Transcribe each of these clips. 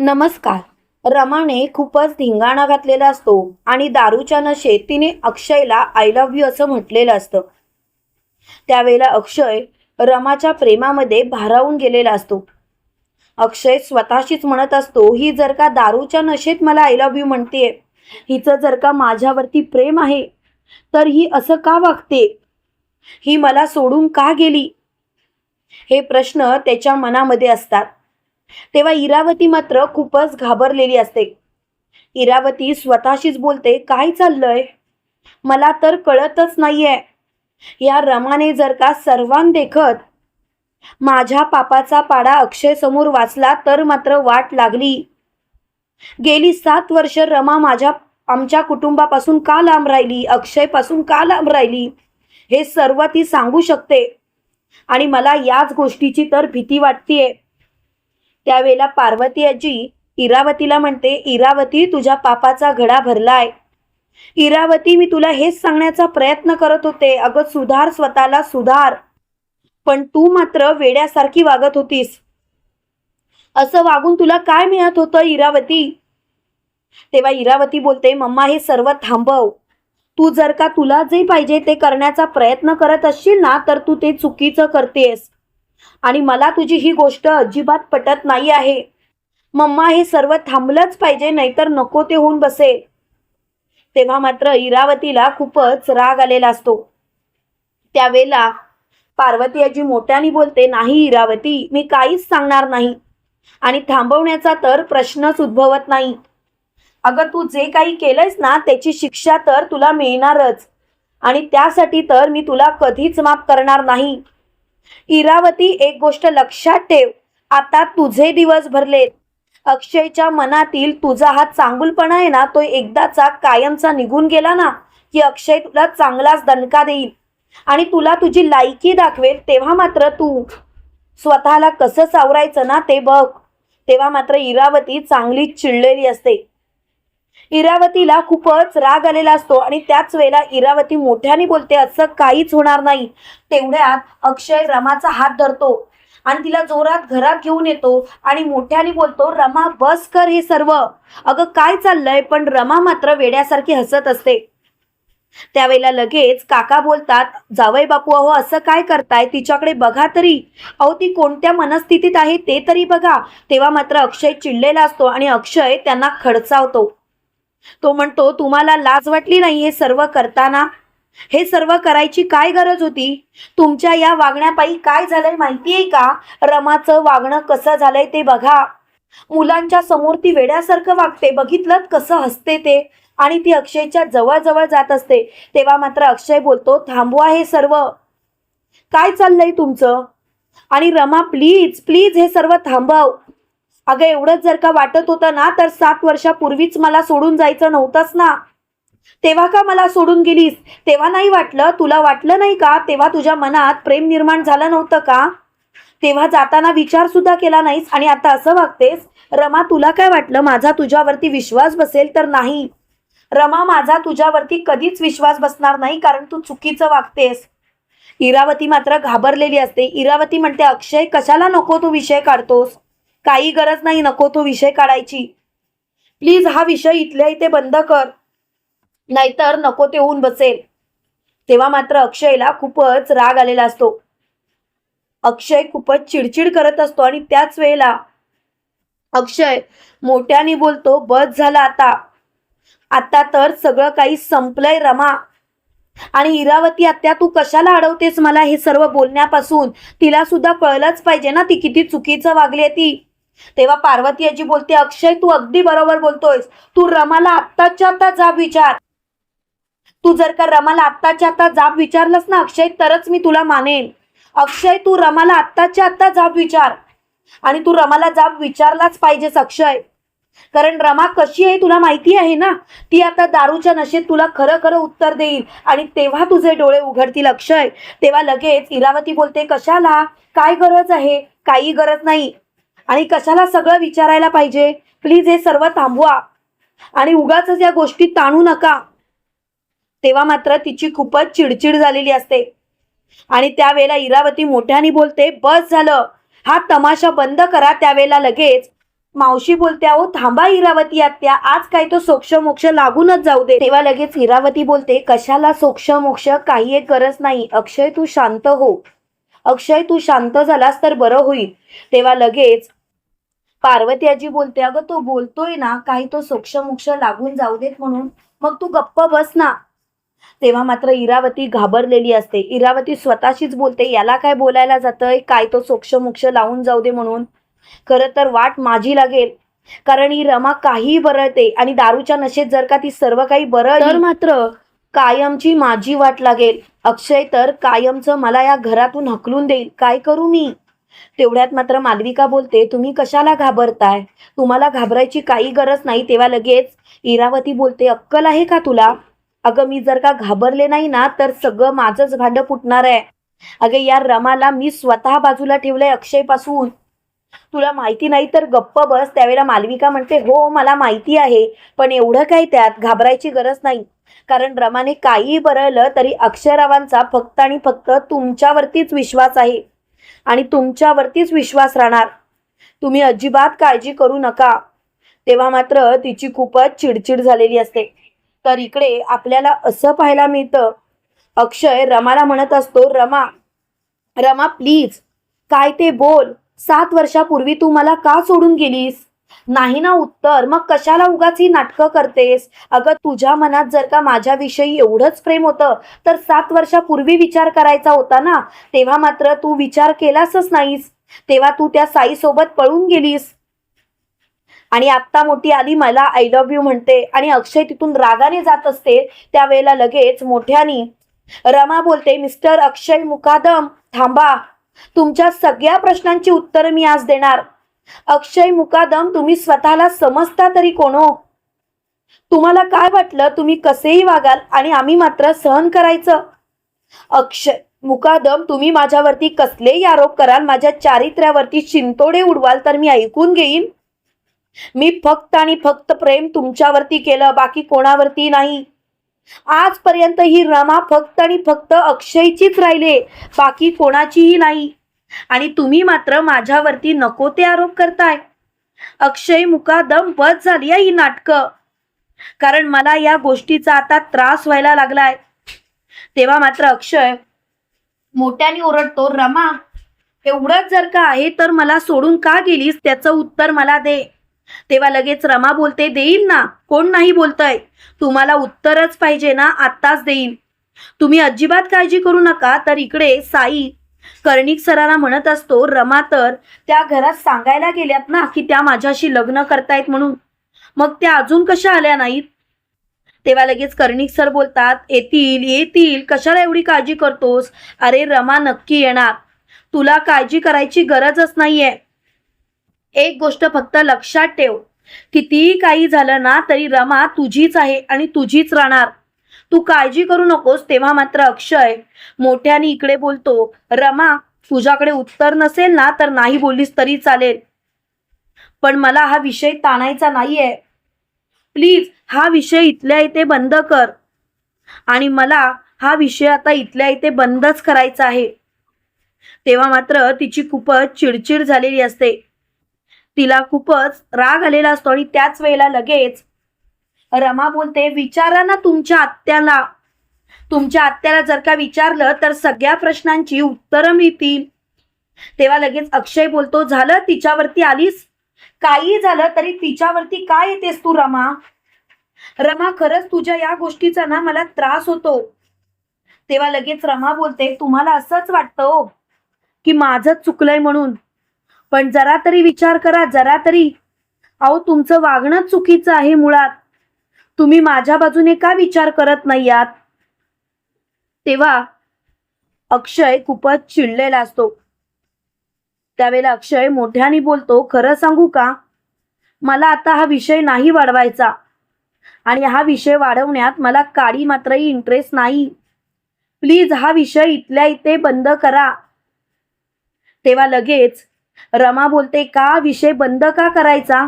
नमस्कार. रमाने खूपच धिंगाणा घातलेला असतो आणि दारूच्या नशेत तिने अक्षयला आय लव्ह यू असं म्हटलेलं असतं. त्यावेळेला अक्षय रमाच्या प्रेमामध्ये भारावून गेलेला असतो. अक्षय स्वतःशीच म्हणत असतो ही जर का दारूच्या नशेत मला आय लव्ह यू म्हणतेय हिचं जर का माझ्यावरती प्रेम आहे तर ही असं का वागते ही मला सोडून का गेली? हे प्रश्न त्याच्या मनामध्ये असतात. तेव्हा इरावती मात्र खूपच घाबरलेली असते. इरावती स्वतःशीच बोलते काय चाललंय? मला तर कळतच नाहीये. या रमाने जर का सर्वांदेखत माझ्या पापाचा पाडा अक्षय समोर वाचला तर मात्र वाट लागली. गेली सात वर्ष रमा माझ्या आमच्या कुटुंबापासून का लांब राहिली? अक्षयपासून का लांब राहिली? हे सर्व ती सांगू शकते. आणि मला याच गोष्टीची तर भीती वाटतीये. त्यावेळेला पार्वती आजी इरावतीला म्हणते इरावती तुझ्या पापाचा घडा भरलाय. इरावती मी तुला हेच सांगण्याचा प्रयत्न करत होते. अगं सुधार स्वतःला सुधार. पण तू मात्र वेड्यासारखी वागत होतीस. असं वागून तुला काय मिळत होतं इरावती? तेव्हा इरावती बोलते मम्मा हे सर्व थांबव. तू जर का तुला जे पाहिजे ते करण्याचा प्रयत्न करत असशील ना तर तू ते चुकीचं करतेस. आणि मला तुझी ही गोष्ट अजिबात पटत नाही आहे. मम्मा हे सर्व थांबलंच पाहिजे नाहीतर नको ते होऊन बसेल. तेव्हा मात्र इरावतीला खूपच राग आलेला असतो. त्यावेळेला पार्वती आजी मोठ्याने बोलते नाही इरावती मी काहीच सांगणार नाही. आणि थांबवण्याचा तर प्रश्नच उद्भवत नाही. अगं तू जे काही केलंयस ना त्याची शिक्षा तर तुला मिळणारच. आणि त्यासाठी तर मी तुला कधीच माफ करणार नाही. इरावती एक गोष्ट लक्षात ठेव. आता तुझे दिवस भरलेत. अक्षयच्या मनातील तुझा हा चांगुलपणा आहे ना तो एकदाचा कायमचा निघून गेला ना की अक्षय तुला चांगलाच दणका देईल. आणि तुला तुझी लायकी दाखवेल तेव्हा मात्र तू स्वतःला कसं सावरायचं ना ते बघ. तेव्हा मात्र इरावती चांगलीच चिडलेली असते. इरावतीला खूपच राग आलेला असतो आणि त्याच वेळेला इरावती मोठ्याने बोलते असं काहीच होणार नाही. तेवढ्यात अक्षय रमाचा हात धरतो आणि तिला जोरात घरात घेऊन येतो आणि मोठ्याने बोलतो रमा बस कर हे सर्व. अगं काय चाललंय? पण रमा मात्र वेड्यासारखी हसत असते. त्यावेळेला लगेच काका बोलतात जावई बापू अहो असं काय करताय? तिच्याकडे बघा तरी. अहो ती कोणत्या मनस्थितीत आहे ते तरी बघा. तेव्हा मात्र अक्षय चिडलेला असतो आणि अक्षय त्यांना खडचावतो. तो म्हणतो तुम्हाला लाज वाटली नाही हे सर्व करताना? हे सर्व करायची काय गरज होती? तुमच्या या वागण्यापायी काय झालंय माहितीये का? रमाचं वागणं कसं झालंय ते बघा. मुलांच्या समोर ती वेड्यासारखं वागते बघितलं कसं हसते ते. आणि ती अक्षयच्या जवळजवळ जात असते. तेव्हा मात्र अक्षय बोलतो थांबवा हे सर्व. काय चाललंय तुमचं? आणि रमा प्लीज प्लीज हे सर्व थांबव. अगं एवढंच जर का वाटत होतं ना तर सात वर्षापूर्वीच मला सोडून जायचं नव्हतंच ना. तेव्हा का मला सोडून गेलीस? तेव्हा नाही वाटलं? तुला वाटलं नाही का? तेव्हा तुझ्या मनात प्रेम निर्माण झालं नव्हतं का? तेव्हा जाताना विचार सुद्धा केला नाहीस आणि आता असं वागतेस? रमा तुला काय वाटलं? माझा तुझ्यावरती विश्वास बसेल तर नाही. रमा माझा तुझ्यावरती कधीच विश्वास बसणार नाही कारण तू चुकीचं वागतेस. इरावती मात्र घाबरलेली असते. इरावती म्हणते अक्षय कशाला नको तू विषय काढतोस? काही गरज नाही नको तो विषय काढायची. प्लीज हा विषय इथल्या इथे बंद कर. नाहीतर नको ते होऊन बसेल. तेव्हा मात्र अक्षयला खूपच राग आलेला असतो. अक्षय खूपच चिडचिड करत असतो आणि त्याच वेळेला अक्षय मोठ्याने बोलतो बस झाला आता. आता तर सगळं काही संपलंय रमा. आणि इरावती आत्या तू कशाला अडवतेस मला हे सर्व बोलण्यापासून? तिला सुद्धा कळलंच पाहिजे ना ती किती चुकीचं वागली ती. तेव्हा पार्वती आजी बोलते अक्षय तू अगदी बरोबर बोलतोयस. तू रमाला आत्ताच्या आता जाब विचार. तू जर का रमाला आत्ताच्या आता जाब विचारलंस ना अक्षय तरच मी तुला मानेन. अक्षय तू रमाला आत्ताच्या आत्ता जाब विचार. आणि तू रमाला जाब विचारलाच पाहिजेस अक्षय. कारण रमा कशी आहे तुला माहिती आहे ना? ती आता दारूच्या नशेत तुला खरं खरं उत्तर देईल. आणि तेव्हा तुझे डोळे उघडतील अक्षय. तेव्हा लगेच इरावती बोलते कशाला? काय गरज आहे? काही गरज नाही. आणि कशाला सगळं विचारायला पाहिजे? प्लीज हे सर्व थांबवा. आणि उगाच या गोष्टी ताणू नका. तेव्हा मात्र तिची खूपच चिडचिड झालेली असते. आणि त्यावेळेला इरावती मोठ्याने बोलते बस झालं. हा तमाशा बंद करा त्यावेळेला लगेच. मावशी बोलते अहो थांबा इरावती आत्या. आज काय तो सोक्ष मोक्ष लागूनच जाऊ दे. तेव्हा लगेच इरावती बोलते कशाला सोक्ष मोक्ष काही एक गरज नाही. अक्षय तू शांत हो. अक्षय तू शांत झालास तर बरं होईल. तेव्हा लगेच पार्वती आजी बोलते अगं तो बोलतोय ना काही तो सोक्ष मोक्ष लागून जाऊ देत म्हणून मग तू गप्प बस ना. तेव्हा मात्र इरावती घाबरलेली असते. इरावती स्वतःशीच बोलते याला काय बोलायला जातंय? काय तो सोक्ष मोक्ष लावून जाऊ दे म्हणून? खरं तर वाट माझी लागेल कारण ही रमा काहीही बरळते आणि दारूच्या नशेत जर का ती सर्व काही बरळ तर मात्र? कायमची माझी वाट लागेल. अक्षय तर कायमचं मला या घरातून हकलून देईल. काय करू मी? तेवढ्यात मात्र मालविका बोलते तुम्ही कशाला घाबरताय? तुम्हाला घाबरायची काही गरज नाही. तेव्हा लगेच इरावती बोलते अक्कल आहे का तुला? अगं मी जर का घाबरले नाही ना तर सगळं माझंच भांडं फुटणार आहे. अगं या रमाला मी स्वतः बाजूला ठेवलंय अक्षयपासून. तुला माहिती नाही तर गप्प बस. त्यावेळेला मालविका म्हणते हो मला माहिती आहे पण एवढं काय त्यात? घाबरायची गरज नाही. कारण रमाने काहीही बरळलं तरी अक्षरावांचा फक्त आणि फक्त तुमच्यावरतीच विश्वास आहे. आणि तुमच्यावरतीच विश्वास राहणार. तुम्ही अजिबात काळजी करू नका. तेव्हा मात्र तिची खूपच चिडचिड झालेली असते. तर इकडे आपल्याला असं पाहायला मिळतं. अक्षय रमाला म्हणत असतो रमा रमा प्लीज काय ते बोल. सात वर्षापूर्वी तू मला का सोडून गेलीस? नाही ना उत्तर. मग कशाला उगाच ही नाटकं करतेस? अगं तुझ्या मनात जर का माझ्याविषयी एवढंच प्रेम होतं तर सात वर्षापूर्वी विचार करायचा होता ना? तेव्हा मात्र तू विचार केलासच नाहीस. तेव्हा तू त्या साईसोबत पळून गेलीस. आणि आत्ता मोठी आली मला आय लव्ह यू म्हणते. आणि अक्षय तिथून रागाने जात असते त्यावेळेला लगेच मोठ्यानी. रमा बोलते मिस्टर अक्षय मुकादम थांबा. तुमच्या सगळ्या प्रश्नांची उत्तरं मी आज देणार. अक्षय मुकादम तुम्ही स्वतःला समजता तरी कोण? हो तुम्हाला काय वाटलं? तुम्ही कसेही वागाल आणि आम्ही मात्र सहन करायचं. अक्षय मुकादम तुम्ही माझ्यावरती कसलेही आरोप कराल माझ्या चारित्र्यावरती चिंतोडे उडवाल तर मी ऐकून घेईन. मी फक्त आणि फक्त प्रेम तुमच्यावरती केलं बाकी कोणावरती नाही. आजपर्यंत ही रमा फक्त आणि फक्त अक्षयचीच राहिले बाकी कोणाचीही नाही. आणि तुम्ही मात्र माझ्यावरती नको ते आरोप करताय. अक्षय मुकादम बस झाली ही नाटकं. कारण मला या गोष्टीचा आता त्रास व्हायला लागलाय. तेव्हा मात्र अक्षय मोठ्याने ओरडतो रमा. एवढंच जर का आहे तर मला सोडून का गेलीस? त्याचं उत्तर मला दे. तेव्हा लगेच रमा बोलते देईल ना. कोण नाही बोलतय. तुम्हाला उत्तरच पाहिजे ना. आत्ताच देईल तुम्ही अजिबात काळजी करू नका. तर इकडे साई कर्णिक सराला म्हणत असतो रमा तर त्या घरात सांगायला गेल्यात ना की त्या माझ्याशी लग्न करतायत म्हणून. मग त्या अजून कशा आल्या नाहीत? तेव्हा लगेच कर्णिक सर बोलतात येतील येतील. कशाला एवढी काळजी करतोस? अरे रमा नक्की येणार. तुला काळजी करायची गरजच नाहीये. एक गोष्ट फक्त लक्षात ठेव. कितीही काही झालं ना तरी रमा तुझीच आहे आणि तुझीच राहणार. तू काळजी करू नकोस तेव्हा मात्र अक्षय मोठ्याने इकडे बोलतो रमा तुझ्याकडे उत्तर नसेल ना तर नाही बोललीस तरी चालेल. पण मला हा विषय ताणायचा नाहीये. प्लीज हा विषय इथल्या इथे बंद कर. आणि मला हा विषय आता इथल्या इथे बंदच करायचा आहे. तेव्हा मात्र तिची खूपच चिडचिड झालेली असते. तिला खूपच राग आलेला असतो आणि त्याच वेळेला लगेच रमा बोलते विचारा ना तुमच्या आत्याला. तुमच्या आत्याला जर का विचारलं तर सगळ्या प्रश्नांची उत्तरं मिळतील. तेव्हा लगेच अक्षय बोलतो झालं? तिच्यावरती आलीस? काही झालं तरी तिच्यावरती काय येतेस तू रमा? रमा खरंच तुझ्या या गोष्टीचा ना मला त्रास होतो. तेव्हा लगेच रमा बोलते तुम्हाला असंच वाटतं हो की माझं चुकलंय म्हणून. पण जरा तरी विचार करा जरा तरी. अहो तुमचं वागणं चुकीचं आहे मुळात. तुम्ही माझ्या बाजूने का विचार करत नाही आहात? तेव्हा अक्षय खूपच चिडलेला असतो. त्यावेळेला अक्षय मोठ्याने बोलतो खरं सांगू का? मला आता हा विषय नाही वाढवायचा आणि हा विषय वाढवण्यात मला काडी मात्रही इंटरेस्ट नाही. प्लीज हा विषय इथल्या इथे बंद करा. तेव्हा लगेच रमा बोलते का विषय बंद का करायचा?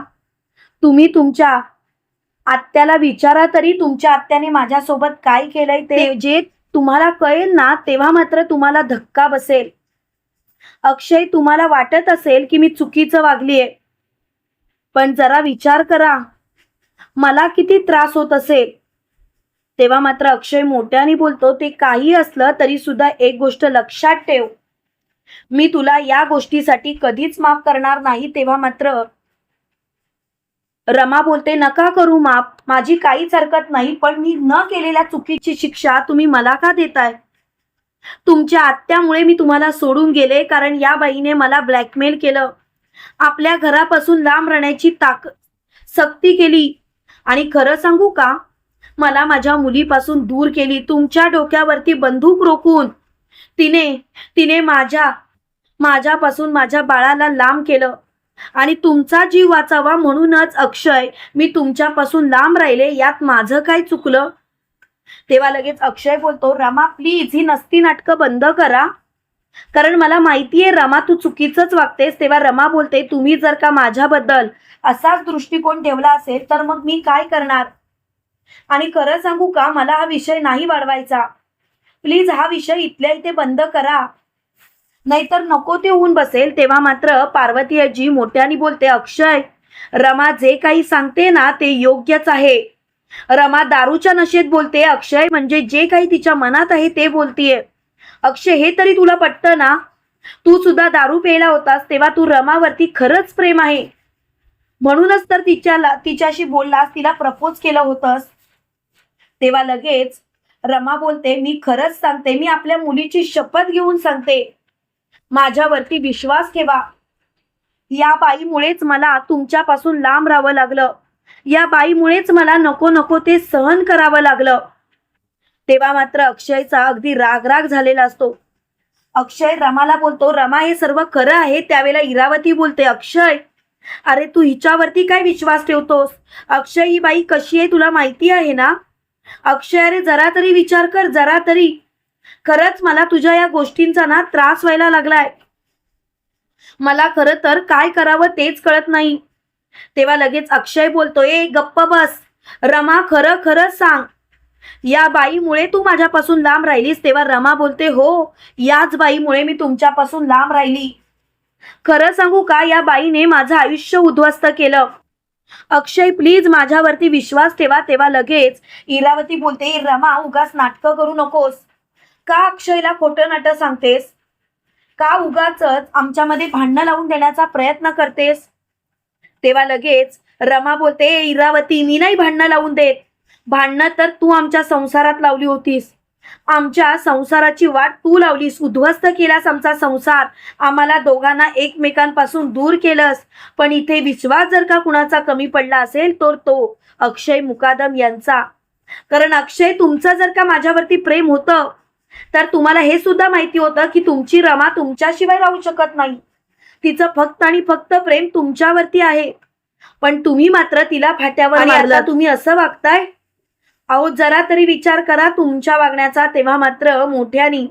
तुम्ही तुमच्या आत्याला विचारा तरी तुमच्या आत्याने माझ्यासोबत काय केलंय ते जे तुम्हाला कळेल ना तेव्हा मात्र तुम्हाला धक्का बसेल. अक्षय तुम्हाला वाटत असेल की मी चुकीचं वागलीये. पण जरा विचार करा. मला किती त्रास होत असेल. तेव्हा मात्र अक्षय मोठ्याने बोलतो ते काही असलं तरी सुद्धा एक गोष्ट लक्षात ठेव. मी तुला या गोष्टीसाठी कधीच माफ करणार नाही. तेव्हा मात्र रमा बोलते नका करू माप. माझी काहीच हरकत नाही पण मी न केलेल्या चुकीची शिक्षा तुम्ही मला का देताय? तुमच्या आत्यामुळे मी तुम्हाला सोडून गेले कारण या बाईने मला ब्लॅकमेल केलं. आपल्या घरापासून लांब राहण्याची ताक सक्ती केली. आणि खरं सांगू का? मला माझ्या मुलीपासून दूर केली. तुमच्या डोक्यावरती बंदूक रोखून तिने तिने माझ्या माझ्यापासून माझ्या बाळाला लांब केलं. आणि तुमचा जीव वाचावा म्हणूनच अक्षय मी तुमच्यापासून लांब राहिले यात माझं काय चुकलं? तेव्हा लगेच अक्षय बोलतो रमा प्लीज ही नसती नाटकं बंद करा. कारण मला माहितीये रमा तू चुकीचंच वागतेस. तेव्हा रमा बोलते तुम्ही जर का माझ्याबद्दल असाच दृष्टिकोन ठेवला असेल तर मग मी काय करणार? आणि खरं सांगू का मला हा विषय नाही वाढवायचा. प्लीज हा विषय इथल्या इथे बंद करा. नाहीतर नको ते होऊन बसेल. तेव्हा मात्र पार्वती आजी मोठ्याने बोलते अक्षय रमा जे काही सांगते ना ते योग्यच आहे. रमा दारूच्या नशेत बोलते अक्षय म्हणजे जे काही तिच्या मनात आहे ते बोलतीये. अक्षय हे तरी तुला पटतं ना? तू सुद्धा दारू प्यायला होतास तेव्हा तू रमावरती खरंच प्रेम आहे. म्हणूनच तर तिच्याला तिच्याशी बोललास तिला प्रपोज केलं होतंस. तेव्हा लगेच रमा बोलते मी खरंच सांगते मी आपल्या मुलीची शपथ घेऊन सांगते. माझ्यावरती विश्वास ठेवा. या बाईमुळेच मला तुमच्यापासून लांब राहावं लागलं. या बाईमुळेच मला नको नको ते सहन करावं लागलं. तेव्हा मात्र अक्षयचा अगदी राग राग झालेला असतो. अक्षय रमाला बोलतो रमा हे सर्व खरं आहे. त्यावेळेला इरावती बोलते अक्षय अरे तू हिच्यावरती काय विश्वास ठेवतोस? अक्षय ही बाई कशी आहे तुला माहिती आहे ना? अक्षय अरे जरा तरी विचार कर जरा तरी. खरंच मला तुझ्या या गोष्टींचा ना त्रास व्हायला लागलाय. मला खरं तर काय करावं तेच कळत नाही. तेव्हा लगेच अक्षय बोलतोय "ए, गप्प बस. रमा खरं खरं सांग. या बाईमुळे तू माझ्यापासून लांब राहिलीस. तेव्हा रमा बोलते हो याच बाईमुळे मी तुमच्यापासून लांब राहिली. खरं सांगू का या बाईने माझं आयुष्य उद्ध्वस्त केलं. अक्षय प्लीज माझ्यावरती विश्वास ठेवा. तेव्हा लगेच इरावती बोलते रमा उगाच नाटकं करू नकोस. का अक्षयला खोटं नाटक सांगतेस? का उगाच आमच्यामध्ये भांडणं लावून देण्याचा प्रयत्न करतेस? तेव्हा लगेच रमा बोलते इरावती मी नाही भांडणं लावून देत. भांडणं तर तू आमच्या संसारात लावली होतीस. आमच्या संसाराची वाट तू लावलीस. उद्ध्वस्त केलास आमचा संसार. आम्हाला दोघांना एकमेकांपासून दूर केलंस. पण इथे विश्वास जर का कुणाचा कमी पडला असेल तर तो अक्षय मुकादम यांचा. कारण अक्षय तुमचं जर का माझ्यावरती प्रेम होतं तर तुम्हाला हे सुद्धा माहिती होतं की तुमची रमा तुमच्याशिवाय राहू शकत नाही. तिचं फक्त आणि फक्त प्रेम तुमच्यावरती आहे. पण तुम्ही मात्र तिला फाट्यावर मारला तुम्ही असं वागताय? अहो जरा तरी विचार करा तुमच्या वागण्याचा तेव्हा मात्र मोठ्यानी.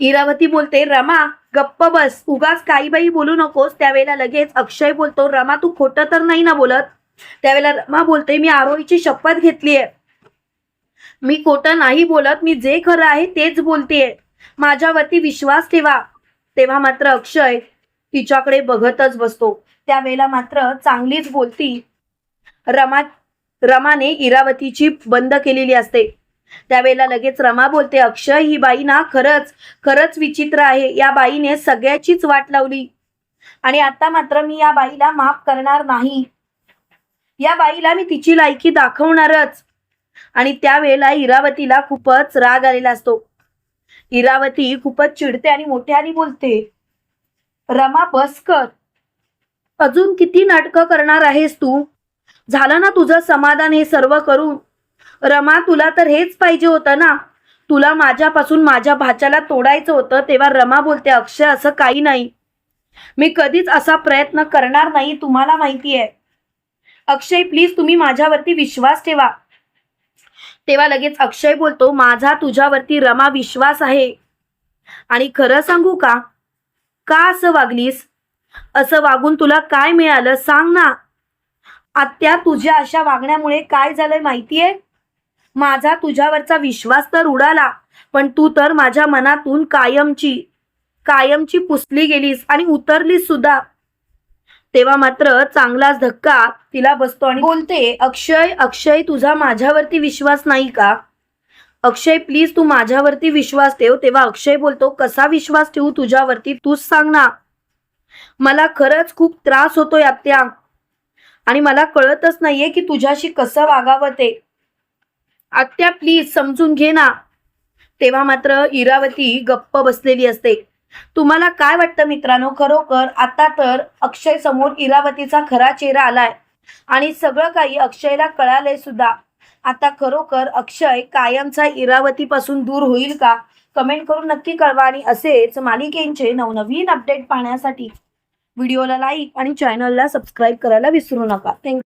इरावती बोलते रमा गप्प बस. उगाच काही बाई बोलू नकोस. त्यावेळेला लगेच अक्षय बोलतो रमा तू खोटं तर नाही ना बोलत? त्यावेळेला रमा बोलते मी आरोहीची शपथ घेतलीये. मी खोटं नाही बोलत मी जे खरं आहे तेच बोलतेय माझ्यावरती विश्वास ठेवा. तेव्हा मात्र अक्षय तिच्याकडे बघतच बसतो. त्यावेळेला मात्र चांगलीच बोलती. रमा रमाने इरावतीची बंद केलेली असते. त्यावेळेला लगेच रमा बोलते अक्षय ही बाई ना खरंच खरंच विचित्र आहे. या बाईने सगळ्याचीच वाट लावली. आणि आता मात्र मी या बाईला माफ करणार नाही. या बाईला मी तिची लायकी दाखवणारच. आणि त्यावेळेला इरावतीला खूपच राग आलेला असतो. इरावती खूपच चिडते आणि मोठ्याने बोलते रमा बस कर. अजून किती नाटकं करणार आहेस तू? झालं ना तुझं समाधान हे सर्व करून? रमा तुला तर हेच पाहिजे होतं ना? तुला माझ्यापासून माझ्या भाच्याला तोडायचं होतं तेव्हा रमा बोलते अक्षय असं काही नाही. मी कधीच असा प्रयत्न करणार नाही तुम्हाला माहिती आहे अक्षय प्लीज तुम्ही माझ्यावरती विश्वास ठेवा. तेव्हा लगेच अक्षय बोलतो माझा तुझ्यावरती रमा विश्वास आहे. आणि खरं सांगू का? का असं वागलीस? असं वागून तुला काय मिळालं? सांग ना. आत्या तुझ्या अशा वागण्यामुळे काय झालंय माहितीये? माझा तुझ्यावरचा विश्वास तर उडाला पण तू तर माझ्या मनातून कायमची कायमची पुसली गेलीस आणि उतरलीस सुद्धा तेव्हा मात्र चांगलाच धक्का तिला बसतो आणि बोलते अक्षय अक्षय तुझा माझ्यावरती विश्वास नाही का? अक्षय प्लीज तू माझ्यावरती विश्वास ठेव. तेव्हा अक्षय बोलतो कसा विश्वास ठेवू तुझ्यावरती? तूच सांग ना. मला खरंच खूप त्रास होतोय आत्या. आणि मला कळतच नाहीये की तुझ्याशी कसं वागावं ते. आत्या प्लीज समजून घे ना. तेव्हा मात्र इरावती गप्प बसलेली असते. तुम्हाला काय वाटतं मित्रांनो? खरोखर आता तर अक्षय समोर इरावतीचा खरा चेहरा आलाय. आणि सगळं काही अक्षयला कळालंय सुद्धा. आता खरोखर अक्षय कायमचा इरावतीपासून दूर होईल का? कमेंट करून नक्की कळवा. आणि असेच मालिकेंचे नवनवीन अपडेट पाहण्यासाठी व्हिडिओला लाईक आणि चॅनलला सबस्क्राईब करायला विसरू नका. थँक्यू